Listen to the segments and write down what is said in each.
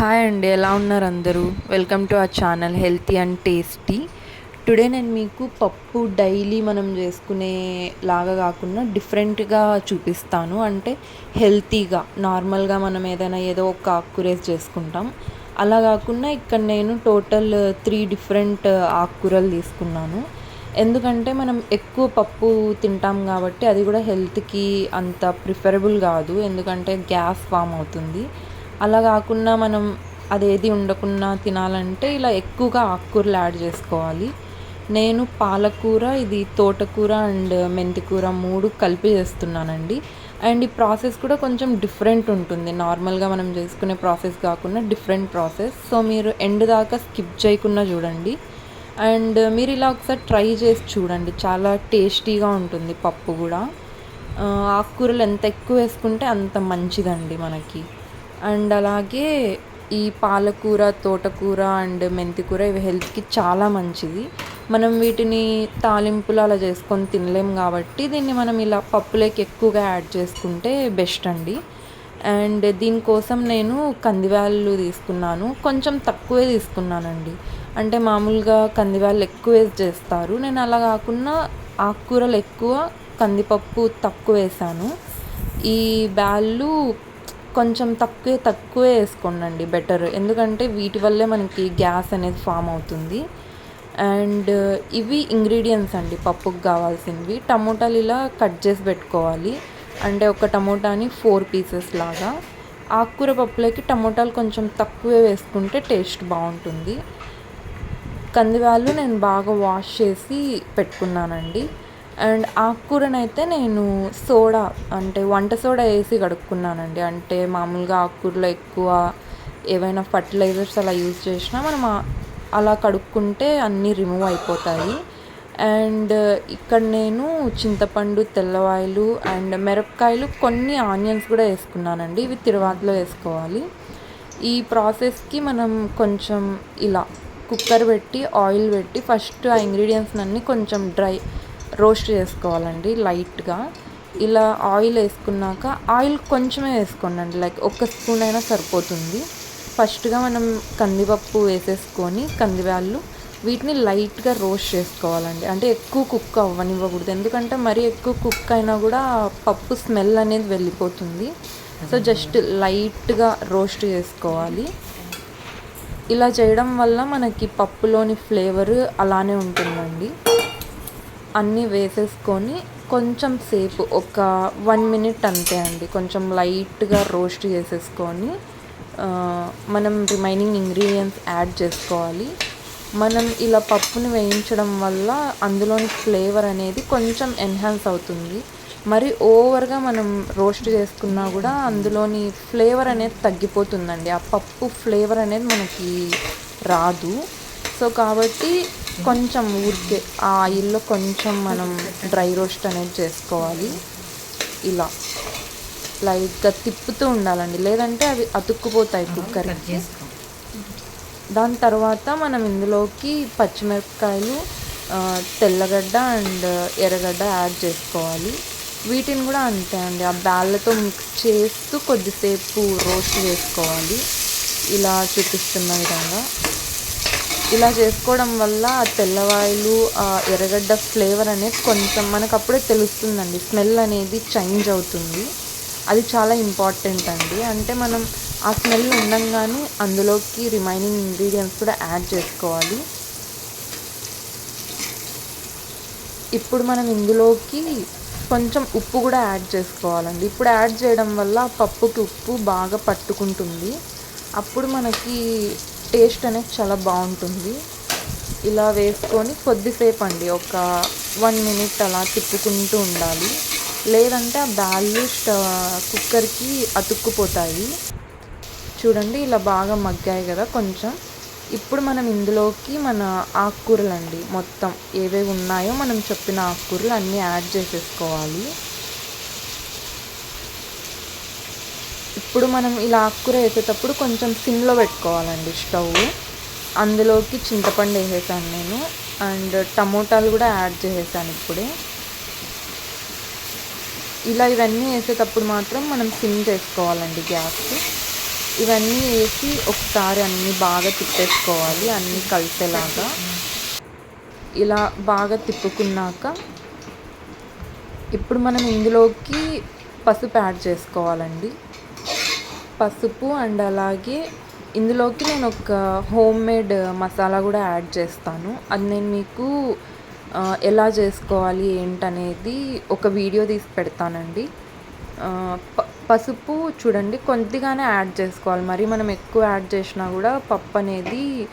Hi అండి ఎలా ఉన్నారు అందరూ? Welcome to our channel healthy and tasty today నేను మీకు పప్పు డైలీ మనం చేసుకునే లాగా కాకుండా డిఫరెంట్గా చూపిస్తాను. అంటే హెల్తీగా నార్మల్గా మనం ఏదైనా ఏదో ఒక ఆకుకూరేసి చేసుకుంటాం. అలా కాకుండా ఇక్కడ నేను టోటల్ త్రీ డిఫరెంట్ ఆకుకూరలు తీసుకున్నాను. ఎందుకంటే మనం ఎక్కువ పప్పు తింటాం కాబట్టి అది కూడా హెల్త్కి అంత ప్రిఫరబుల్ కాదు. ఎందుకంటే గ్యాస్ ఫామ్ అవుతుంది. అలా కాకుండా మనం అదేది ఉండకుండా తినాలంటే ఇలా ఎక్కువగా ఆకుకూరలు యాడ్ చేసుకోవాలి. నేను పాలకూర ఇది తోటకూర అండ్ మెంతికూర మూడు కలిపి చేస్తున్నానండి. అండ్ ఈ ప్రాసెస్ కూడా కొంచెం డిఫరెంట్ ఉంటుంది. నార్మల్గా మనం చేసుకునే ప్రాసెస్ కాకుండా డిఫరెంట్ ప్రాసెస్. సో మీరు ఎండ్ దాకా స్కిప్ చేయకుండా చూడండి. అండ్ మీరు ఇలా ఒకసారి ట్రై చేసి చూడండి. చాలా టేస్టీగా ఉంటుంది పప్పు కూడా. ఆకుకూరలు ఎంత ఎక్కువ వేసుకుంటే అంత మంచిదండి మనకి. అండ్ అలాగే ఈ పాలకూర తోటకూర అండ్ మెంతికూర ఇవి హెల్త్కి చాలా మంచిది. మనం వీటిని తాలింపులు అలా చేసుకొని తినలేం కాబట్టి దీన్ని మనం ఇలా పప్పులోకి ఎక్కువగా యాడ్ చేసుకుంటే బెస్ట్ అండి. అండ్ దీనికోసం నేను కందివాళ్ళు తీసుకున్నాను. కొంచెం తక్కువే తీసుకున్నానండి. అంటే మామూలుగా కందివాళ్ళు ఎక్కువ వేసి చేస్తారు. నేను అలా కాకుండా ఆకుకూరలు ఎక్కువ కందిపప్పు తక్కువ వేసాను. ఈ బ్యాళ్ళు కొంచెం తక్కువే తక్కువే వేసుకోండి బెటర్ ఎందుకంటే వీటి వల్లే మనకి గ్యాస్ అనేది ఫామ్ అవుతుంది. అండ్ ఇవి ఇంగ్రీడియంట్స్ అండి పప్పుకు కావాల్సినవి. టమోటాలు ఇలా కట్ చేసి పెట్టుకోవాలి. అంటే ఒక టమోటాని ఫోర్ పీసెస్ లాగా. ఆకుకూర పప్పులోకి టమోటాలు కొంచెం తక్కువే వేసుకుంటే టేస్ట్ బాగుంటుంది. కందివాళ్ళు నేను బాగా వాష్ చేసి పెట్టుకున్నానండి. అండ్ ఆకుకూరనైతే నేను సోడా అంటే వంట సోడా వేసి కడుక్కున్నానండి. అంటే మామూలుగా ఆకుకూరలో ఎక్కువ ఏవైనా ఫర్టిలైజర్స్ అలా యూజ్ చేసినా మనం అలా కడుక్కుంటే అన్నీ రిమూవ్ అయిపోతాయి. అండ్ ఇక్కడ నేను చింతపండు తెల్లవాయలు అండ్ మిరపకాయలు కొన్ని ఆనియన్స్ కూడా వేసుకున్నానండి. ఇవి తిరువాతలో వేసుకోవాలి. ఈ ప్రాసెస్కి మనం కొంచెం ఇలా కుక్కర్ పెట్టి ఆయిల్ పెట్టి ఫస్ట్ ఆ ఇంగ్రీడియంట్స్ అన్నీ కొంచెం డ్రై రోస్ట్ చేసుకోవాలండి లైట్గా. ఇలా ఆయిల్ వేసుకున్నాక ఆయిల్ కొంచెమే వేసుకోండి లైక్ ఒక స్పూన్ అయినా సరిపోతుంది. ఫస్ట్గా మనం కందిపప్పు వేసేసుకొని కందివాళ్ళు వీటిని లైట్గా రోస్ట్ చేసుకోవాలండి. అంటే ఎక్కువ కుక్ అవ్వనివ్వకూడదు. ఎందుకంటే మరీ ఎక్కువ కుక్ అయినా కూడా పప్పు స్మెల్ అనేది వెళ్ళిపోతుంది. సో జస్ట్ లైట్గా రోస్ట్ చేసుకోవాలి. ఇలా చేయడం వల్ల మనకి పప్పులోని ఫ్లేవర్ అలానే ఉంటుందండి. అన్నీ వేసేసుకొని కొంచెం సేపు ఒక వన్ మినిట్ అంతే అండి. కొంచెం లైట్గా రోస్ట్ చేసేసుకొని మనం రిమైనింగ్ ఇంగ్రీడియంట్స్ యాడ్ చేసుకోవాలి. మనం ఇలా పప్పుని వేయించడం వల్ల అందులోని ఫ్లేవర్ అనేది కొంచెం ఎన్హాన్స్ అవుతుంది. మరి ఓవర్గా మనం రోస్ట్ చేసుకున్నా కూడా అందులోని ఫ్లేవర్ అనేది తగ్గిపోతుందండి. ఆ పప్పు ఫ్లేవర్ అనేది మనకి రాదు. సో కాబట్టి కొంచెం ఊరికే ఆ ఆయిల్లో కొంచెం మనం డ్రై రోస్ట్ అనేది చేసుకోవాలి. ఇలా లైట్గా తిప్పుతూ ఉండాలండి. లేదంటే అవి అతుక్కుపోతాయి కుక్కర్కి. దాని తర్వాత మనం ఇందులోకి పచ్చిమిరపకాయలు తెల్లగడ్డ అండ్ ఎర్రగడ్డ యాడ్ చేసుకోవాలి. వీటిని కూడా అంతే అండి. ఆ బ్యాళ్ళతో మిక్స్ చేస్తూ కొద్దిసేపు రోస్ట్ చేసుకోవాలి ఇలా చూపిస్తున్న విధంగా. ఇలా చేసుకోవడం వల్ల ఆ తెల్లవాయలు ఆ ఎర్రగడ్డ ఫ్లేవర్ అనేది కొంచెం మనకు అప్పుడే తెలుస్తుందండి. స్మెల్ అనేది చేంజ్ అవుతుంది. అది చాలా ఇంపార్టెంట్ అండి. అంటే మనం ఆ స్మెల్ ఉండంగానే అందులోకి రిమైనింగ్ ఇంగ్రీడియంట్స్ కూడా యాడ్ చేసుకోవాలి. ఇప్పుడు మనం ఇందులోకి కొంచెం ఉప్పు కూడా యాడ్ చేసుకోవాలండి. ఇప్పుడు యాడ్ చేయడం వల్ల పప్పుకి ఉప్పు బాగా పట్టుకుంటుంది. అప్పుడు మనకి టేస్ట్ అనేది చాలా బాగుంటుంది. ఇలా వేసుకొని కొద్దిసేపు అండి ఒక వన్ మినిట్ అలా తిప్పుకుంటూ ఉండాలి. లేదంటే ఆ బ్యాళ్ళు కుక్కర్కి అతుక్కుపోతాయి. చూడండి ఇలా బాగా మగ్గాయి కదా కొంచెం. ఇప్పుడు మనం ఇందులోకి మన ఆకుకూరలు అండి మొత్తం ఏవేవి ఉన్నాయో మనం చెప్పిన ఆకుకూరలు అన్నీ యాడ్ చేసేసుకోవాలి. ఇప్పుడు మనం ఇలా ఆకుకూర వేసేటప్పుడు కొంచెం సిమ్లో పెట్టుకోవాలండి స్టవ్. అందులోకి చింతపండు వేసేసాను నేను. అండ్ టమోటాలు కూడా యాడ్ చేసేసాను ఇప్పుడే. ఇలా ఇవన్నీ వేసేటప్పుడు మాత్రం మనం సిమ్ చేసుకోవాలండి గ్యాస్. ఇవన్నీ వేసి ఒకసారి అన్నీ బాగా తిప్పేసుకోవాలి అన్నీ కలిసేలాగా. ఇలా బాగా తిప్పుకున్నాక ఇప్పుడు మనం ఇందులోకి పసుపు యాడ్ చేసుకోవాలండి. పసుపు అండ్ అలాగే ఇందులోకి నేను ఒక హోమ్ మేడ్ మసాలా కూడా యాడ్ చేస్తాను. అది నేను మీకు ఎలా చేసుకోవాలి ఏంటనేది ఒక వీడియో తీసి పెడతానండి. ప- పసుపు చూడండి కొద్దిగానే యాడ్ చేసుకోవాలి. మరి మనం ఎక్కువ యాడ్ చేసినా కూడా పప్పు అనేది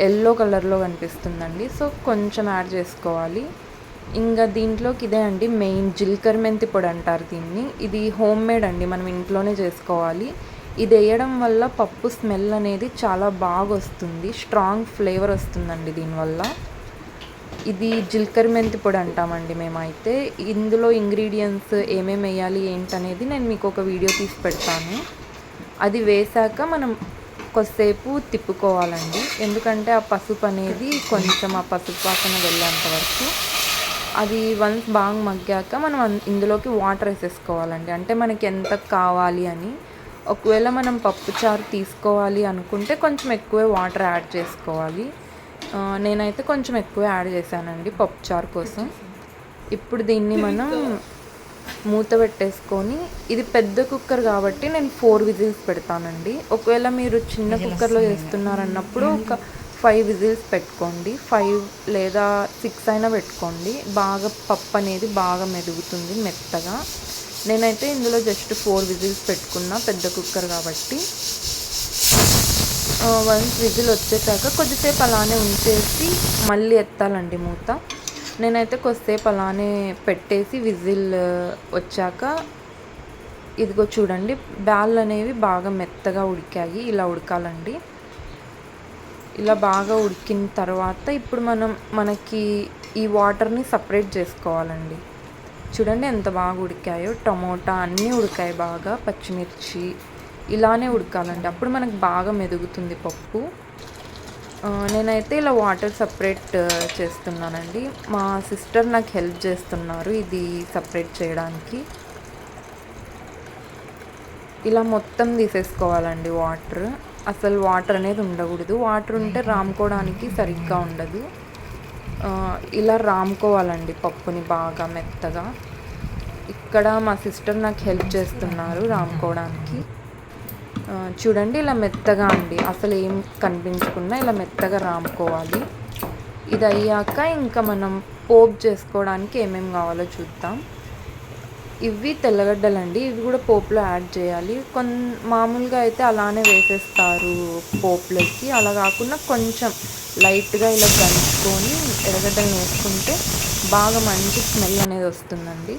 ఎల్లో కలర్లో కనిపిస్తుందండి. సో కొంచెం యాడ్ చేసుకోవాలి. ఇంకా దీంట్లోకి ఇదే అండి మెయిన్ జీలకర్ర మెంతి పొడి అంటారు దీన్ని. ఇది హోమ్ మేడ్ అండి మనం ఇంట్లోనే చేసుకోవాలి. ఇది వేయడం వల్ల పప్పు స్మెల్ అనేది చాలా బాగా వస్తుంది స్ట్రాంగ్ ఫ్లేవర్ వస్తుందండి దీనివల్ల. ఇది జీలకర్ర మెంతి పొడి అంటామండి మేమైతే. ఇందులో ఇంగ్రీడియంట్స్ ఏమేమి వేయాలి ఏంటనేది నేను మీకు ఒక వీడియో తీసి పెడతాను. అది వేసాక మనం కొద్దిసేపు తిప్పుకోవాలండి. ఎందుకంటే ఆ పసుపు అనేది కొంచెం ఆ పసుపు వాసన వెళ్ళేంత వరకు. అది వన్స్ బాగా మగ్గాక మనం ఇందులోకి వాటర్ వేసేసుకోవాలండి. అంటే మనకి ఎంత కావాలి అని. ఒకవేళ మనం పప్పుచారు తీసుకోవాలి అనుకుంటే కొంచెం ఎక్కువే వాటర్ యాడ్ చేసుకోవాలి. నేనైతే కొంచెం ఎక్కువ యాడ్ చేశానండి పప్పుచారు కోసం. ఇప్పుడు దీన్ని మనం మూత పెట్టేసుకొని ఇది పెద్ద కుక్కర్ కాబట్టి నేను ఫోర్ విజిల్స్ పెడతానండి. ఒకవేళ మీరు చిన్న కుక్కర్లో చేస్తున్నారన్నప్పుడు ఒక ఫైవ్ విజిల్స్ పెట్టుకోండి. ఫైవ్ లేదా సిక్స్ అయినా పెట్టుకోండి. బాగా పప్పు అనేది బాగా మెదుగుతుంది మెత్తగా. నేనైతే ఇందులో జస్ట్ ఫోర్ విజిల్స్ పెట్టుకున్నా పెద్ద కుక్కర్ కాబట్టి. వన్స్ విజిల్ వచ్చేసాక కొద్దిసేపు అలానే ఉంచేసి మళ్ళీ ఎత్తాలండి మూత. నేనైతే కొద్దిసేపు అలానే పెట్టేసి విజిల్ వచ్చాక ఇదిగో చూడండి బ్యాళ్ళు అనేవి బాగా మెత్తగా ఉడికాయి. ఇలా ఉడకాలండి. ఇలా బాగా ఉడికిన తర్వాత ఇప్పుడు మనం మనకి ఈ వాటర్ని సపరేట్ చేసుకోవాలండి. చూడండి ఎంత బాగా ఉడికాయో. టమోటా అన్నీ ఉడికాయి బాగా పచ్చిమిర్చి ఇలానే ఉడకాలండి. అప్పుడు మనకు బాగా మెదుగుతుంది పప్పు. నేనైతే ఇలా వాటర్ సపరేట్ చేస్తున్నానండి. మా సిస్టర్ నాకు హెల్ప్ చేస్తున్నారు ఇది సపరేట్ చేయడానికి. ఇలా మొత్తం తీసేసుకోవాలండి వాటర్. అసలు వాటర్ అనేది ఉండకూడదు. వాటర్ ఉంటే రాముకోవడానికి సరిగ్గా ఉండదు. ఇలా రాముకోవాలండి పప్పుని బాగా మెత్తగా. ఇక్కడ మా సిస్టర్ నాకు హెల్ప్ చేస్తున్నారు రాముకోవడానికి. చూడండి ఇలా మెత్తగా అండి. అసలు ఏం కనిపించకుండా ఇలా మెత్తగా రాముకోవాలి. ఇది అయ్యాక ఇంకా మనం పోప్ చేసుకోవడానికి ఏమేమి కావాలో చూద్దాం. ఇవి తెల్లగడ్డలండి. ఇవి కూడా పోపులో యాడ్ చేయాలి. కొన్ మామూలుగా అయితే అలానే వేసేస్తారు పోపులోకి. అలా కాకుండా కొంచెం లైట్గా ఇలా దంచుకొని ఎర్రగడ్డలు వేసుకుంటే బాగా మంచి స్మెల్ అనేది వస్తుందండి.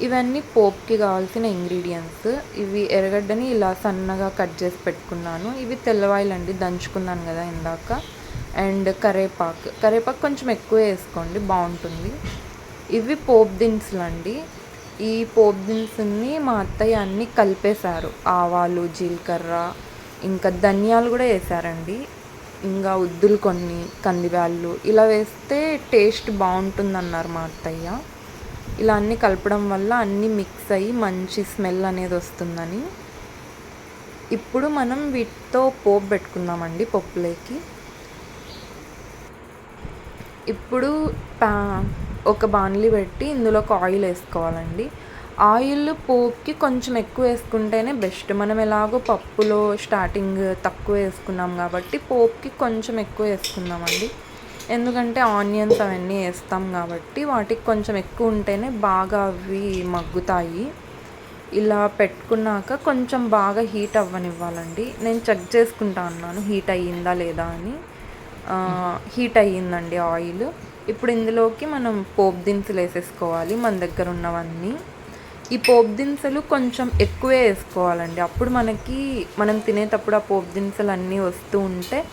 ఇవన్నీ పోప్కి కావాల్సిన ఇంగ్రీడియంట్స్. ఇవి ఎర్రగడ్డని ఇలా సన్నగా కట్ చేసి పెట్టుకున్నాను. ఇవి తెల్లవాయిలండి. దంచుకున్నాను కదా ఇందాక. అండ్ కరేపాకు. కరేపాకు కొంచెం ఎక్కువ వేసుకోండి. బాగుంటుంది. ఇవి పోపు దినుసులు అండి ఈ పోపు దినుసుల్ని మా అత్తయ్య అన్నీ కలిపేశారు. ఆవాలు జీలకర్ర ఇంకా ధనియాలు కూడా వేసారండి. ఇంకా ఉద్దులు కొన్ని కందిబ్యాళ్ళు ఇలా వేస్తే టేస్ట్ బాగుంటుందన్నారు మా అత్తయ్య. ఇలా అన్నీ కలపడం వల్ల అన్నీ మిక్స్ అయ్యి మంచి స్మెల్ అనేది వస్తుందని. ఇప్పుడు మనం వీటితో పోపు పెట్టుకుందామండి పప్పులోకి. ఇప్పుడు పా ఒక బాణలి పెట్టి ఇందులో ఒక ఆయిల్ వేసుకోవాలండి. ఆయిల్ పోపుకి కొంచెం ఎక్కువ వేసుకుంటేనే బెస్ట్. మనం ఎలాగో పప్పులో స్టార్టింగ్ తక్కువ వేసుకున్నాం కాబట్టి పోపుకి కొంచెం ఎక్కువ వేసుకుందామండి. ఎందుకంటే ఆనియన్స్ అవన్నీ వేస్తాం కాబట్టి వాటికి కొంచెం ఎక్కువ ఉంటేనే బాగా అవి మగ్గుతాయి. ఇలా పెట్టుకున్నాక కొంచెం బాగా హీట్ అవ్వనివ్వాలండి. నేను చెక్ చేసుకుంటా అన్నాను హీట్ అయ్యిందా లేదా అని. హీట్ అయ్యిందండి ఆయిల్. ఇప్పుడు ఇందులోకి మనం పోపు దినుసులు వేసేసుకోవాలి మన దగ్గర ఉన్నవన్నీ. ఈ పోపు దినుసులు కొంచెం ఎక్కువే వేసుకోవాలండి. అప్పుడు మనకి మనం తినేటప్పుడు ఆ పోపు దినుసులు అన్నీ వస్తూ ఉంటే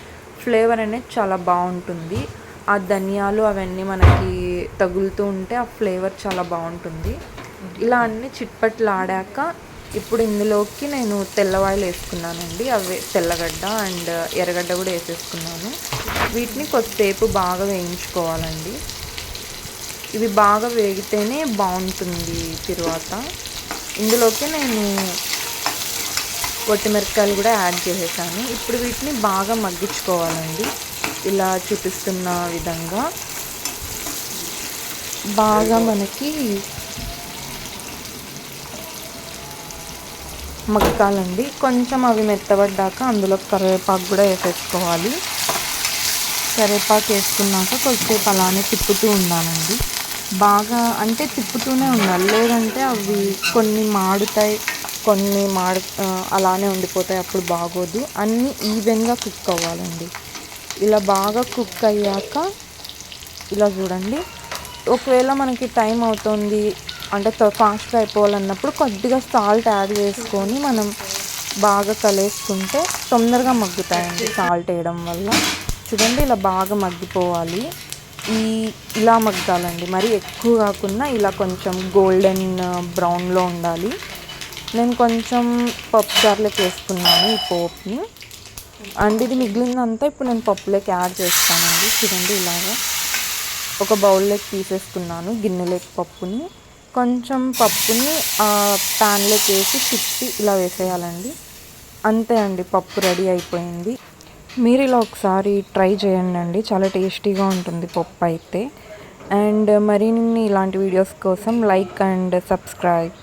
ఫ్లేవర్ అనేది చాలా బాగుంటుంది. ఆ ధనియాలు అవన్నీ మనకి తగులుతూ ఉంటే ఆ ఫ్లేవర్ చాలా బాగుంటుంది. ఇలా అన్ని చిట్పట్లాడాక ఇప్పుడు ఇందులోకి నేను తెల్లవాయలు వేసుకున్నానండి. అవి తెల్లగడ్డ అండ్ ఎర్రగడ్డ కూడా వేసేసుకున్నాను. వీటిని కొద్దిసేపు బాగా వేయించుకోవాలండి. ఇవి బాగా వేగితేనే బాగుంటుంది తరువాత. ఇందులోకి నేను కొట్టిమిరకాయలు కూడా యాడ్ చేసేసాను. ఇప్పుడు వీటిని బాగా మగ్గించుకోవాలండి. ఇలా చూపిస్తున్న విధంగా బాగా మనకి మగ్గాలండి కొంచెం అవి మెత్తబడ్డాక అందులో కరివేపాకు కూడా వేసేసుకోవాలి. కరివేపాకు వేసుకున్నాక కొద్దిసేపు అలానే తిప్పుతూ ఉండాలండి. బాగా అంటే తిప్పుతూనే ఉండాలి. లేదంటే అవి కొన్ని మాడుతాయి కొన్ని మాడు అలానే ఉండిపోతాయి. అప్పుడు బాగోదు. అన్నీ ఈవెన్గా కుక్ అవ్వాలండి. ఇలా బాగా కుక్ అయ్యాక ఇలా చూడండి. ఒకవేళ మనకి టైం అవుతుంది అంటే ఫాస్ట్గా అయిపోవాలన్నప్పుడు కొద్దిగా సాల్ట్ యాడ్ చేసుకొని మనం బాగా కలేసుకుంటే తొందరగా మగ్గుతాయండి సాల్ట్ వేయడం వల్ల. చూడండి ఇలా బాగా మగ్గిపోవాలి. ఈ ఇలా మగ్గాలండి. మరి ఎక్కువ కాకుండా ఇలా కొంచెం గోల్డెన్ బ్రౌన్లో ఉండాలి. నేను కొంచెం పప్పు చారులోకి వేసుకున్నాను ఈ పోప్ని. అండ్ ఇది మిగిలిందంతా ఇప్పుడు నేను పప్పులోకి యాడ్ చేస్తానండి. చూడండి ఇలాగా. ఒక బౌల్లోకి తీసేసుకున్నాను గిన్నెలోకి పప్పుని. కొంచెం పప్పుని ఆ ప్యాన్లోకి వేసి తిప్పి ఇలా వేసేయాలండి. అంతే అండి పప్పు రెడీ అయిపోయింది. మీరు ఇలా ఒకసారి ట్రై చేయండి అండి. చాలా టేస్టీగా ఉంటుంది పప్పు అయితే. అండ్ మరిన్ని ఇలాంటి వీడియోస్ కోసం లైక్ అండ్ సబ్స్క్రైబ్.